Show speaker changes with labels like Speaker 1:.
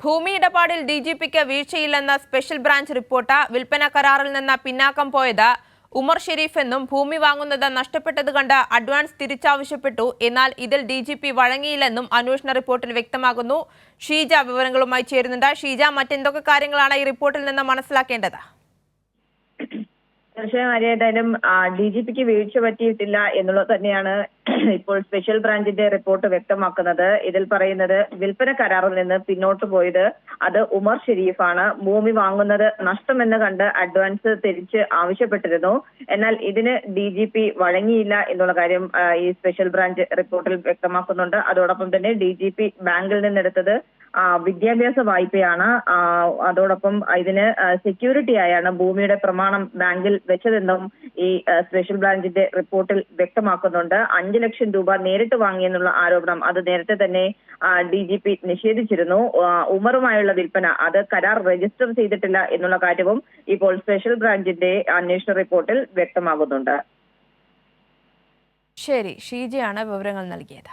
Speaker 1: ഭൂമി ഇടപാടിൽ D G പിക്ക് വീഴ്ചയില്ലെന്ന സ്പെഷ്യൽ ബ്രാഞ്ച് റിപ്പോർട്ട് വിൽപ്പന കരാറിൽ നിന്ന് പിന്നാക്കം പോയത് ഉമർ ഷെരീഫ് എന്നും ഭൂമി വാങ്ങുന്നത് നഷ്ടപ്പെട്ടത് കണ്ട് അഡ്വാൻസ് തിരിച്ചാവശ്യപ്പെട്ടു. എന്നാൽ ഇതിൽ ഡി ജി പി വഴങ്ങിയില്ലെന്നും അന്വേഷണ റിപ്പോർട്ടിൽ വ്യക്തമാകുന്നു. ഷീജ വിവരങ്ങളുമായി ചേരുന്നുണ്ട്. ഷീജ മറ്റെന്തൊക്കെ കാര്യങ്ങളാണ് ഈ റിപ്പോർട്ടിൽ നിന്ന് മനസ്സിലാക്കേണ്ടത്?
Speaker 2: തീർച്ചയായും ആര്യേതായാലും ഡി ജി പിക്ക് വീഴ്ച പറ്റിയിട്ടില്ല എന്നുള്ളത് തന്നെയാണ് ഇപ്പോൾ സ്പെഷ്യൽ ബ്രാഞ്ചിന്റെ റിപ്പോർട്ട് വ്യക്തമാക്കുന്നത്. ഇതിൽ പറയുന്നത് വിൽപ്പന കരാറിൽ നിന്ന് പിന്നോട്ട് പോയത് അത് ഉമർ ഷെരീഫാണ്. ഭൂമി വാങ്ങുന്നത് നഷ്ടമെന്ന് കണ്ട് അഡ്വാൻസ് തിരിച്ച് ആവശ്യപ്പെട്ടിരുന്നു. എന്നാൽ ഇതിന് ഡി ജി പി വഴങ്ങിയില്ല എന്നുള്ള കാര്യം ഈ സ്പെഷ്യൽ ബ്രാഞ്ച് റിപ്പോർട്ടിൽ വ്യക്തമാക്കുന്നുണ്ട്. അതോടൊപ്പം തന്നെ ഡി ജി പി ബാങ്കിൽ നിന്നെടുത്തത് വിദ്യാഭ്യാസ വായ്പയാണ്. അതോടൊപ്പം ഇതിന് സെക്യൂരിറ്റി ആയാണ് ഭൂമിയുടെ പ്രമാണം ബാങ്കിൽ വെച്ചതെന്നും ഈ സ്പെഷ്യൽ ബ്രാഞ്ചിന്റെ റിപ്പോർട്ടിൽ വ്യക്തമാക്കുന്നുണ്ട്. അഞ്ചു ലക്ഷം രൂപ നേരിട്ട് വാങ്ങിയെന്നുള്ള ആരോപണം അത് നേരത്തെ തന്നെ ഡി ജി പി നിഷേധിച്ചിരുന്നു. ഉമറുമായുള്ള വിൽപ്പന അത് കരാർ രജിസ്റ്റർ ചെയ്തിട്ടില്ല എന്നുള്ള കാര്യവും ഇപ്പോൾ സ്പെഷ്യൽ ബ്രാഞ്ചിന്റെ അന്വേഷണ റിപ്പോർട്ടിൽ വ്യക്തമാകുന്നുണ്ട്.
Speaker 1: ശരി ഷീജയാണ് വിവരങ്ങൾ നൽകിയത്.